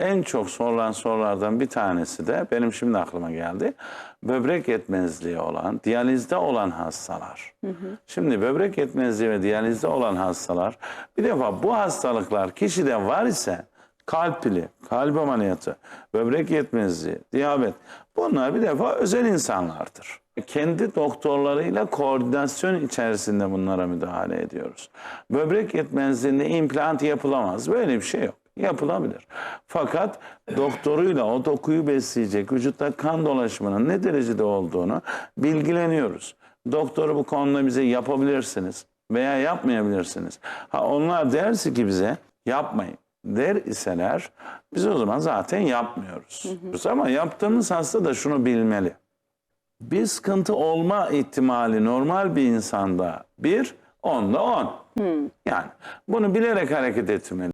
en çok sorulan sorulardan bir tanesi de benim şimdi aklıma geldi. Böbrek yetmezliği olan, diyalizde olan hastalar. Şimdi böbrek yetmezliği ve diyalizde olan hastalar bir defa bu hastalıklar kişide var ise kalp pili, kalp ameliyatı, böbrek yetmezliği, diyabet bunlar bir defa özel insanlardır. Kendi doktorlarıyla koordinasyon içerisinde bunlara müdahale ediyoruz. Böbrek yetmezliğinde implant yapılamaz. Böyle bir şey yok. Yapılabilir. Fakat doktoruyla o dokuyu besleyecek vücutta kan dolaşımının ne derecede olduğunu bilgileniyoruz. Doktoru bu konuda bize yapabilirsiniz veya yapmayabilirsiniz. Ha onlar derse ki bize yapmayın der iseler biz o zaman zaten yapmıyoruz. Ama yaptığımız hasta da şunu bilmeli. Bir sıkıntı olma ihtimali normal bir insanda bir, onda on. Yani bunu bilerek hareket etmeli.